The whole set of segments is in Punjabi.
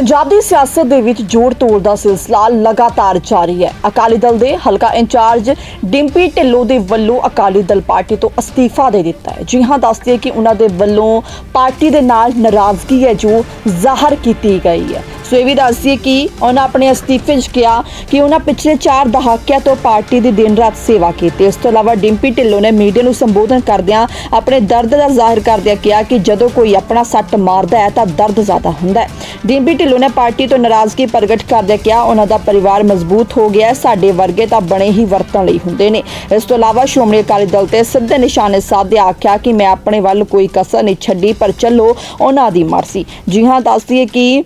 ਪੰਜਾਬ ਦੀ ਸਿਆਸਤ ਦੇ ਵਿੱਚ ਜੋੜ ਤੋੜ ਦਾ ਸਿਲਸਿਲਾ ਲਗਾਤਾਰ ਜਾਰੀ ਹੈ। ਅਕਾਲੀ ਦਲ ਦੇ ਹਲਕਾ ਇੰਚਾਰਜ ਡਿੰਪੀ ਢਿੱਲੋਂ ਦੇ ਵੱਲੋਂ ਅਕਾਲੀ ਦਲ ਪਾਰਟੀ ਤੋਂ ਅਸਤੀਫਾ ਦੇ ਦਿੱਤਾ ਹੈ। ਜੀ ਹਾਂ, ਦੱਸਦੀ ਕਿ ਉਹਨਾਂ ਦੇ ਵੱਲੋਂ ਪਾਰਟੀ ਦੇ ਨਾਲ ਨਾਰਾਜ਼ਗੀ ਹੈ ਜੋ ਜ਼ਾਹਰ ਕੀਤੀ ਗਈ ਹੈ। ਸੋ ਇਹ ਵੀ ਦੱਸਦੀ ਕਿ ਉਹਨਾਂ ਆਪਣੇ ਅਸਤੀਫੇ 'ਚ ਕਿਹਾ ਕਿ ਉਹਨਾਂ ਪਿਛਲੇ 4 ਦਹਾਕਿਆਂ ਤੋਂ ਪਾਰਟੀ ਦੀ ਦਿਨ ਰਾਤ ਸੇਵਾ ਕੀਤੀ। ਇਸ ਤੋਂ ਇਲਾਵਾ ਡਿੰਪੀ ਢਿੱਲੋਂ ਨੇ ਮੀਡੀਆ ਨੂੰ ਸੰਬੋਧਨ ਕਰਦਿਆਂ ਆਪਣੇ ਦਰਦ ਦਾ ਜ਼ਾਹਿਰ ਕਰਦਿਆਂ ਕਿਹਾ ਕਿ ਜਦੋਂ ਕੋਈ ਆਪਣਾ ਸੱਟ ਮਾਰਦਾ ਹੈ ਤਾਂ ਦਰਦ ਜ਼ਿਆਦਾ ਹੁੰਦਾ ਹੈ। ਡਿੰਪੀ ਢਿੱਲੋਂ ਨੇ ਪਾਰਟੀ ਤੋਂ ਨਾਰਾਜ਼ਗੀ ਪ੍ਰਗਟ ਕਰਦਿਆਂ ਕਿਹਾ, ਉਹਨਾਂ ਦਾ ਪਰਿਵਾਰ ਮਜ਼ਬੂਤ ਹੋ ਗਿਆ ਸਾਡੇ ਵਰਗੇ ਤਾਂ ਬਣੇ ਹੀ ਵਰਤਣ ਲਈ ਹੁੰਦੇ ਨੇ। ਇਸ ਤੋਂ ਇਲਾਵਾ ਸ਼੍ਰੋਮਣੀ ਅਕਾਲੀ ਦਲ ਤੇ ਸਿੱਧੇ ਨਿਸ਼ਾਨੇ ਸਾਧਿਆ ਆਖਿਆ ਕਿ ਮੈਂ ਆਪਣੇ ਵੱਲ ਕੋਈ ਕਸਰ ਨਹੀਂ ਛੱਡੀ, ਪਰ ਚੱਲੋ, ਉਹਨਾਂ ਦੀ ਮਰਜ਼ੀ। ਜੀ ਹਾਂ, ਦੱਸਦੀ ਹੈ ਕਿ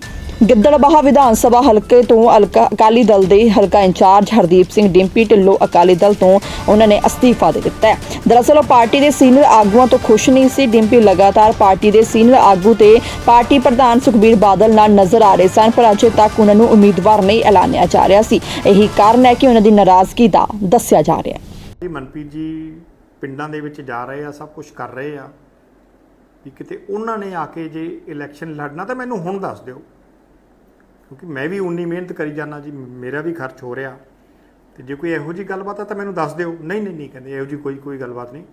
ਗਿੱਦੜਬਾਹਾ ਵਿਧਾਨ ਸਭਾ ਹਲਕੇ ਤੋਂ ਅਲਕਾ- ਅਕਾਲੀ ਦਲ ਦੇ ਹਲਕਾ ਇੰਚਾਰਜ ਹਰਦੀਪ ਸਿੰਘ ਡਿੰਪੀ ਢਿੱਲੋਂ ਅਕਾਲੀ ਦਲ ਤੋਂ ਉਹਨਾਂ ਨੇ ਅਸਤੀਫਾ ਦੇ ਦਿੱਤਾ ਹੈ। ਦਰਅਸਲ ਉਹ ਪਾਰਟੀ ਦੇ ਸੀਨੀਅਰ ਆਗੂਆਂ ਤੋਂ ਖੁਸ਼ ਨਹੀਂ ਸੀ। ਡਿੰਪੀ ਲਗਾਤਾਰ ਪਾਰਟੀ ਦੇ ਸੀਨੀਅਰ ਆਗੂ ਤੇ ਪਾਰਟੀ ਪ੍ਰਧਾਨ ਸੁਖਬੀਰ ਬਾਦਲ ਨਾਲ ਨਜ਼ਰ ਆ ਰਹੇ ਸਨ। ਪਰ ਅਜੇ ਤੱਕ ਉਹਨਾਂ ਨੂੰ ਉਮੀਦਵਾਰ ਨਹੀਂ ਐਲਾਨਿਆ ਜਾ ਰਿਹਾ ਸੀ। ਇਹੀ ਕਾਰਨ ਹੈ ਕਿ ਉਹਨਾਂ ਦੀ ਨਾਰਾਜ਼ਗੀ ਦਾ ਦੱਸਿਆ ਜਾ ਰਿਹਾ ਹੈ। ਜੀ, ਮਨਪ੍ਰੀਤ ਜੀ, ਪਿੰਡਾਂ ਦੇ ਵਿੱਚ ਜਾ ਰਹੇ ਆ, ਸਭ ਕੁਝ ਕਰ ਰਹੇ ਆ। ਵੀ ਕਿਤੇ ਉਹਨਾਂ ਨੇ ਆ ਕੇ ਜੇ ਇਲੈਕਸ਼ਨ ਲੜਨਾ ਤਾਂ ਮੈਨੂੰ ਹੁਣ ਦੱਸ ਦਿਓ। ਕਿਉਂਕਿ ਮੈਂ ਵੀ ਉਨੀ ਮਿਹਨਤ ਕਰੀ ਜਾਣਾ ਜੀ ਮੇਰਾ ਵੀ ਖਰਚ ਹੋ ਰਿਹਾ। ਤੇ ਜੇ ਕੋਈ ਇਹੋ ਜੀ ਗੱਲਬਾਤ ਆ ਤਾਂ ਮੈਨੂੰ ਦੱਸ ਦਿਓ। ਨਹੀਂ ਨਹੀਂ ਨਹੀਂ ਕਹਿੰਦੇ ਇਹੋ ਜੀ ਕੋਈ ਕੋਈ ਗੱਲਬਾਤ ਨਹੀਂ।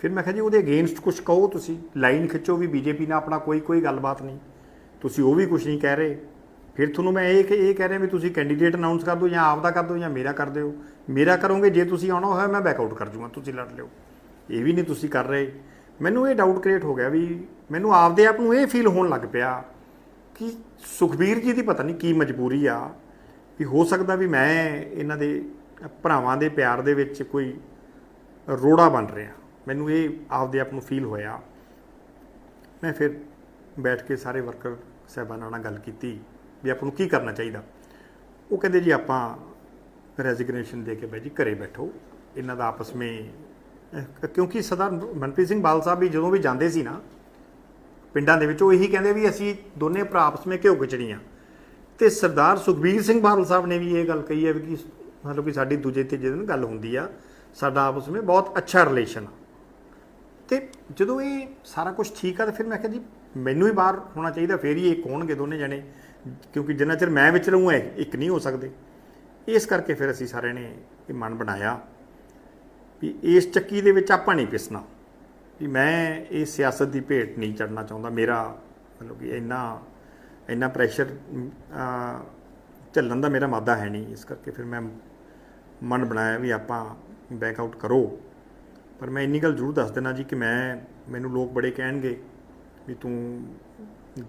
ਫਿਰ ਮੈਂ ਕਿਹਾ ਜੀ, ਉਹਦੇ ਅਗੇਂਸਟ ਕੁਝ ਕਹੋ ਤੁਸੀਂ। ਲਾਈਨ ਖਿੱਚੋ ਵੀ ਬੀਜੇਪੀ ਨਾਲ ਆਪਣਾ ਕੋਈ ਕੋਈ ਗੱਲਬਾਤ ਨਹੀਂ। ਤੁਸੀਂ ਉਹ ਵੀ ਕੁਝ ਨਹੀਂ ਕਹਿ ਰਹੇ। ਫਿਰ ਤੁਹਾਨੂੰ ਮੈਂ ਇਹ ਇਹ ਕਹਿ ਰਿਹਾ ਵੀ ਤੁਸੀਂ ਕੈਂਡੀਡੇਟ ਅਨਾਉਂਸ ਕਰ ਦਿਓ ਜਾਂ ਆਪ ਦਾ ਕਰ ਦਿਓ ਜਾਂ ਮੇਰਾ ਕਰ ਦਿਓ। ਮੇਰਾ ਕਰੋਗੇ, ਜੇ ਤੁਸੀਂ ਆਉਣਾ ਹੋਇਆ ਮੈਂ ਬੈਕ ਆਊਟ ਕਰ ਜੂਗਾ, ਤੁਸੀਂ ਲੜ ਲਿਓ। ਇਹ ਵੀ ਨਹੀਂ ਤੁਸੀਂ ਕਰ ਰਹੇ। ਮੈਨੂੰ ਇਹ ਡਾਊਟ ਕ੍ਰੀਏਟ ਹੋ ਗਿਆ ਵੀ ਮੈਨੂੰ ਆਪਦੇ ਆਪ ਨੂੰ ਇਹ ਫੀਲ ਹੋਣ ਲੱਗ ਪਿਆ ਕਿ ਸੁਖਬੀਰ ਜੀ ਦੀ ਪਤਾ ਨਹੀਂ ਕੀ ਮਜਬੂਰੀ ਆ ਵੀ ਹੋ ਸਕਦਾ ਵੀ ਮੈਂ ਇਹਨਾਂ ਦੇ ਭਰਾਵਾਂ ਦੇ ਪਿਆਰ ਦੇ ਵਿੱਚ ਕੋਈ ਰੋੜਾ ਬਣ ਰਿਹਾ। ਮੈਨੂੰ ਇਹ ਆਪਦੇ ਆਪ ਨੂੰ ਫੀਲ ਹੋਇਆ। ਮੈਂ ਫਿਰ ਬੈਠ ਕੇ ਸਾਰੇ ਵਰਕਰ ਸਾਹਿਬਾਨਾਂ ਨਾਲ ਗੱਲ ਕੀਤੀ ਵੀ ਆਪਾਂ ਨੂੰ ਕੀ ਕਰਨਾ ਚਾਹੀਦਾ। ਉਹ ਕਹਿੰਦੇ ਜੀ ਆਪਾਂ ਰੈਜ਼ਿਗਨੇਸ਼ਨ ਦੇ ਕੇ ਬਾਈ ਜੀ, ਘਰੇ ਬੈਠੋ। ਇਹਨਾਂ ਦਾ ਆਪਸ ਵਿੱਚ, ਕਿਉਂਕਿ ਸਰਦਾਰ ਮਨਪ੍ਰੀਤ ਸਿੰਘ ਬਾਲ ਸਾਹਿਬ ਵੀ ਜਦੋਂ ਵੀ ਜਾਂਦੇ ਸੀ ਨਾ ਪਿੰਡਾਂ ਦੇ ਵਿੱਚ, ਉਹ ਇਹੀ ਕਹਿੰਦੇ ਵੀ ਅਸੀਂ ਦੋਨੇ ਭਰਾ ਆਪਸ ਵਿੱਚ ਘਿਓ ਖਿਚੜੀਆਂ ਤੇ ਸਰਦਾਰ ਸੁਖਬੀਰ ਸਿੰਘ ਬਾਦਲ ਸਾਹਿਬ ਨੇ ਵੀ ਇਹ ਗੱਲ ਕਹੀ ਹੈ ਵੀ ਕਿ ਮਤਲਬ ਕਿ ਸਾਡੀ ਦੂਜੇ ਤੀਜੇ ਦਿਨ ਗੱਲ ਹੁੰਦੀ ਆ, ਸਾਡਾ ਆਪਸ ਵਿੱਚ ਬਹੁਤ ਅੱਛਾ ਰਿਲੇਸ਼ਨ ਆ। ਤੇ ਜਦੋਂ ਇਹ ਸਾਰਾ ਕੁਝ ਠੀਕ ਆ, ਤਾਂ ਫਿਰ ਮੈਂ ਕਿਹਾ ਜੀ, ਮੈਨੂੰ ਹੀ ਬਾਹਰ ਹੋਣਾ ਚਾਹੀਦਾ, ਫੇਰ ਹੀ ਇਹ ਹੋਣਗੇ ਦੋਨੇ ਜਣੇ, ਕਿਉਂਕਿ ਜਿੰਨਾ ਚਿਰ ਮੈਂ ਵਿੱਚ ਰਹੂੰਗਾ ਇਹ ਇੱਕ ਨਹੀਂ ਹੋ ਸਕਦੇ। ਇਸ ਕਰਕੇ ਫਿਰ ਅਸੀਂ ਸਾਰਿਆਂ ਨੇ ਇਹ ਮਨ ਬਣਾਇਆ ਵੀ ਇਸ ਚੱਕੀ ਦੇ ਵਿੱਚ ਆਪਾਂ ਨਹੀਂ ਪਿਸਣਾ। ਵੀ ਮੈਂ ਇਹ ਸਿਆਸਤ ਦੀ ਭੇਟ ਨਹੀਂ ਚੜਨਾ ਚਾਹੁੰਦਾ। ਮੇਰਾ ਮਤਲਬ ਕਿ ਇੰਨਾ ਇੰਨਾ ਪ੍ਰੈਸ਼ਰ ਝੱਲਣ ਦਾ ਮੇਰਾ ਮਾਦਾ ਹੈ ਨਹੀਂ ਇਸ ਕਰਕੇ ਫਿਰ ਮੈਂ ਮਨ ਬਣਾਇਆ ਵੀ ਆਪਾਂ ਬੈਕ ਆਊਟ ਕਰੋ। ਪਰ ਮੈਂ ਇੰਨੀ ਗੱਲ ਜ਼ਰੂਰ ਦੱਸ ਦੇਣਾ ਜੀ ਕਿ ਮੈਂ, ਮੈਨੂੰ ਲੋਕ ਬੜੇ ਕਹਿਣਗੇ ਵੀ ਤੂੰ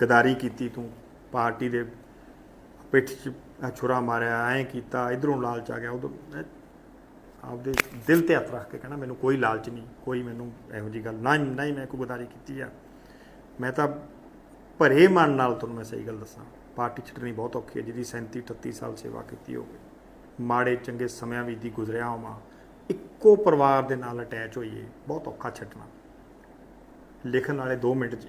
ਗਦਾਰੀ ਕੀਤੀ, ਤੂੰ ਪਾਰਟੀ ਦੇ ਪਿੱਠ 'ਚ ਛੁਰਾ ਮਾਰਿਆ, ਐਂ ਕੀਤਾ, ਇਧਰੋਂ ਲਾਲਚ ਆ ਗਿਆ ਉਦੋਂ ਆਪਦੇ ਦਿਲ ਤੇ ਹੱਥ ਰੱਖ ਕੇ ਕਹਿਣਾ, ਮੈਨੂੰ ਕੋਈ ਲਾਲਚ ਨਹੀਂ, ਕੋਈ ਮੈਨੂੰ ਇਹੋ ਜੀ ਗੱਲ ਨਾ ਹੀ- ਨਾ ਹੀ ਮੈਂ ਕੋਈ ਗੁਦਾਰੀ ਕੀਤੀ ਆ। ਮੈਂ ਤਾਂ ਭਰੇ ਮਨ ਨਾਲ ਤੁਹਾਨੂੰ ਮੈਂ ਸਹੀ ਗੱਲ ਦੱਸਾਂ, ਪਾਰਟੀ ਛੱਡਣੀ ਬਹੁਤ ਔਖੀ ਹੈ, ਜਿਹਦੀ 37 38 ਸਾਲ ਸੇਵਾ ਕੀਤੀ ਹੋਵੇ, ਮਾੜੇ ਚੰਗੇ ਸਮਿਆਂ ਵਿੱਚ ਦੀ ਗੁਜ਼ਰਿਆ ਹੋਵਾਂ, ਇੱਕੋ ਪਰਿਵਾਰ ਦੇ ਨਾਲ ਅਟੈਚ ਹੋਈਏ, ਬਹੁਤ ਔਖਾ ਛੱਡਣਾ। ਲਿਖਣ ਵਾਲੇ 2 ਮਿੰਟ 'ਚ